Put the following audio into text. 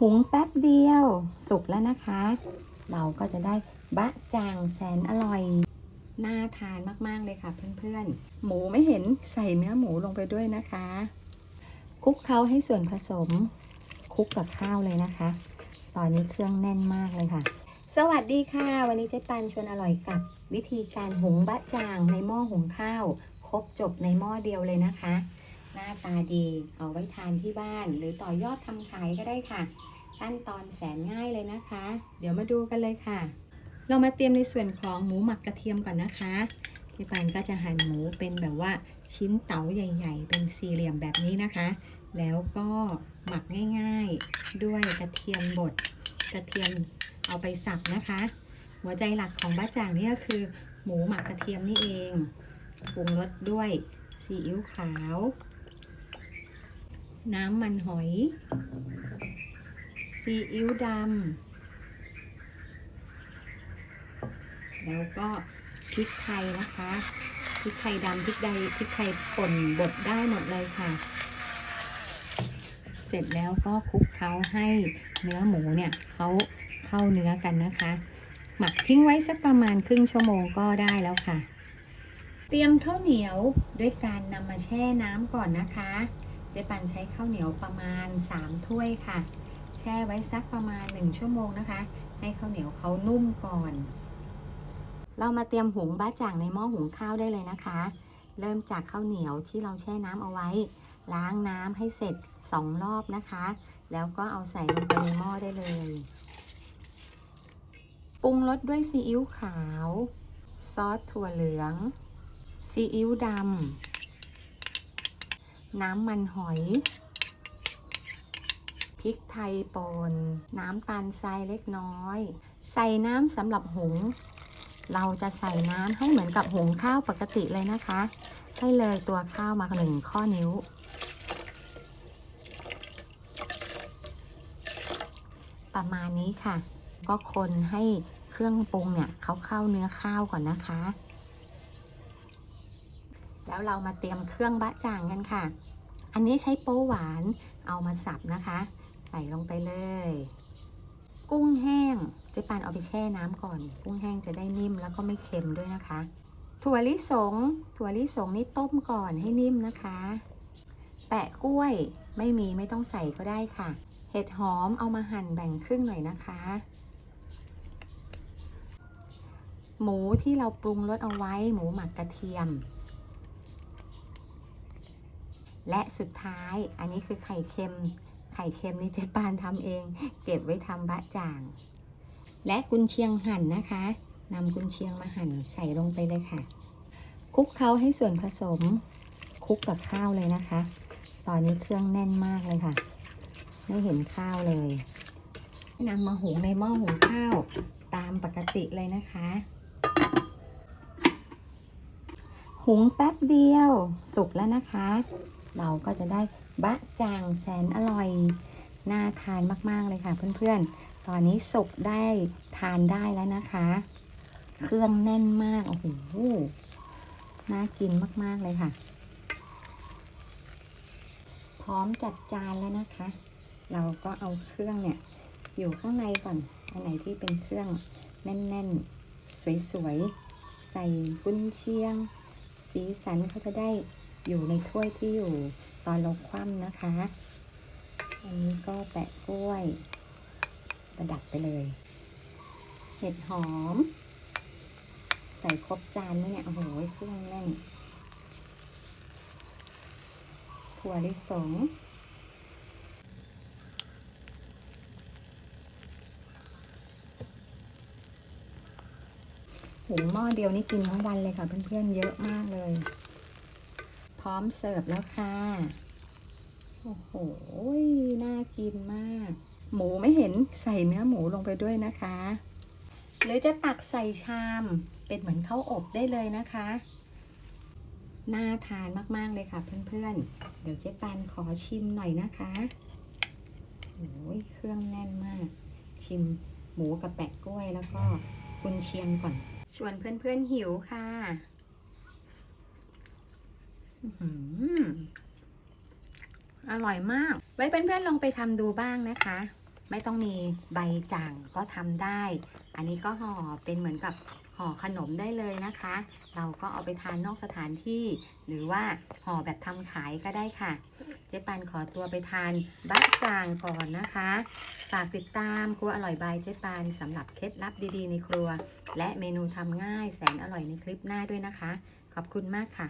หุงแป๊บเดียว สุกแล้วนะคะ เราก็จะได้บะจางแสนอร่อย น่าทานมาก ๆ เลยค่ะเพื่อนๆ หมูไม่เห็นใส่เนื้อหมูลงไปด้วยนะคะ คลุกเคล้าให้ส่วนผสมคลุกกับข้าวเลยนะคะ ตอนนี้เครื่องแน่นมากเลยค่ะ สวัสดีค่ะ วันนี้เจ๊ปันชวนอร่อยกับ วิธีการหุงบะจางในหม้อหุงข้าว ครบจบในหม้อเดียวเลยนะคะ หน้าตาดีเอาไว้ทานที่บ้าน หรือต่อยอดทำขายก็ได้ค่ะ ขั้นตอนแสนง่ายเลยนะคะ เดี๋ยวมาดูกันเลยค่ะ เรามาเตรียมในส่วนของหมูหมักกระเทียมก่อนนะคะเจ๊ปันก็จะหั่นหมูเป็นแบบว่าชิ้นเต๋าใหญ่ ๆ เป็นสี่เหลี่ยมแบบนี้นะคะ แล้วก็หมักง่าย ๆ ด้วยกระเทียมบดกระเทียมเอาไปสับนะคะ หัวใจหลักของบ้าจ่างนี่ก็คือ หมูหมักกระเทียมนี่เองปรุงรสด้วยซีอิ๊วขาว น้ำมันหอย ซีอิ๊วดำ แล้วก็พริกไทยนะคะ พริกไทยดำพริกใดพริกไทยป่นบดได้หมดเลยค่ะ เสร็จแล้วก็คลุกเคล้าให้เนื้อหมูเนี่ยเขาเข้าเนื้อกันนะคะ หมักทิ้งไว้สักประมาณครึ่งชั่วโมงก็ได้แล้วค่ะ เตรียมข้าวเหนียวด้วยการนำมาแช่น้ำก่อนนะคะ จ๊ปันใช้ข้าวเหนียวประมาณ 3 ถ้วยค่ะ แช่ไว้สักประมาณ 1 ชั่วโมงนะคะ ให้ข้าวเหนียวเขานุ่มก่อน เรามาเตรียมหุงบ้าจ่างในหม้อหุงข้าวได้เลยนะคะ เริ่มจากข้าวเหนียวที่เราแช่น้ำเอาไว้ ล้างน้ำให้เสร็จ 2 รอบนะคะ แล้วก็เอาใส่ลงไปในหม้อได้เลย ปรุงรสด้วยซีอิ๊วขาว ซอสถั่วเหลืองซีอิ๊วดำ น้ำมันหอย พริกไทยป่นน้ำตาลทรายเล็กน้อย ใส่น้ำสำหรับหุง เราจะใส่น้ำให้เหมือนกับหุงข้าวปกติเลยนะคะ ให้เลยตัวข้าวมาหนึ่งข้อนิ้ว ประมาณนี้ค่ะ ก็คนให้เครื่องปรุงเนี่ยเขาเข้าเนื้อข้าวก่อนนะคะ แล้วเรามาเตรียมเครื่องบะจ่างกันค่ะ อันนี้ใช้โป๊หวานเอามาสับนะคะ ใส่ลงไปเลย กุ้งแห้งเจ๊ปานเอาไปแช่น้ำก่อน กุ้งแห้งจะได้นิ่มแล้วก็ไม่เค็มด้วยนะคะ ถั่วลิสง ถั่วลิสงนี่ต้มก่อนให้นิ่มนะคะ แปะกล้วยไม่มีไม่ต้องใส่ก็ได้ค่ะ เห็ดหอมเอามาหั่นแบ่งครึ่งหน่อยนะคะ หมูที่เราปรุงรสเอาไว้หมูหมักกระเทียม และสุดท้ายอันนี้คือไข่เค็ม ไข่เค็มนี่เจ๊ปานทำเอง เก็บไว้ทำบะจ่าง และกุนเชียงหั่นนะคะนำกุนเชียงมาหั่นใส่ลงไปเลยค่ะ คลุกเคล้าให้ส่วนผสมคลุกกับข้าวเลยนะคะ ตอนนี้เครื่องแน่นมากเลยค่ะ ไม่เห็นข้าวเลยนำมาหุงในหม้อหุงข้าวตามปกติเลยนะคะ หุงแป๊บเดียวสุกแล้วนะคะ เราก็จะได้บะจางแสนอร่อย น่าทานมาก ๆ เลยค่ะเพื่อนๆ ตอนนี้สุกได้ทานได้แล้วนะคะ เครื่องแน่นมาก โอ้โห น่ากินมาก ๆ เลยค่ะ พร้อมจัดจานแล้วนะคะ เราก็เอาเครื่องเนี่ย อยู่ข้างในก่อน อันไหนที่เป็นเครื่องแน่น ๆ สวย ๆ ใส่กุนเชียง สีสันเขาจะได้ อยู่ในถ้วยที่อยู่ตอนเราคว่ำนะคะ อันนี้ก็แปะกล้วย ประดับไปเลย เห็ดหอม ใส่ครบจานแล้วเนี่ย โอ้โหเครื่องแน่น ถั่วลิสงหุงหม้อเดียวนี่กินทั้งวันเลยค่ะเพื่อนๆเยอะมากเลย ร้อมเสิร์ฟแล้วค่ะ โอ้โห น่ากินมาก หมูไม่เห็นใส่เนื้อหมูลงไปด้วยนะคะ หรือจะตักใส่ชามเป็นเหมือนข้าวอบได้เลยนะคะ น่าทานมากๆเลยค่ะเพื่อนๆ เดี๋ยวเจ๊ปันขอชิมหน่อยนะคะโอ้ยเครื่องแน่นมาก ชิมหมูกับแปะกล้วยแล้วก็กุนเชียงก่อน ชวนเพื่อนๆหิวค่ะ อร่อยมาก ไว้เพื่อนๆลองไปทำดูบ้างนะคะ ไม่ต้องมีใบจ่างก็ทำได้ อันนี้ก็ห่อเป็นเหมือนกับห่อขนมได้เลยนะคะ เราก็เอาไปทานนอกสถานที่ หรือว่าห่อแบบทำขายก็ได้ค่ะ เจ๊ปันขอตัวไปทานบะจางก่อนนะคะ ฝากติดตามครัวอร่อยบายเจ๊ปันสำหรับเคล็ดลับดีๆในครัว และเมนูทำง่ายแสนอร่อยในคลิปหน้าด้วยนะคะ ขอบคุณมากค่ะ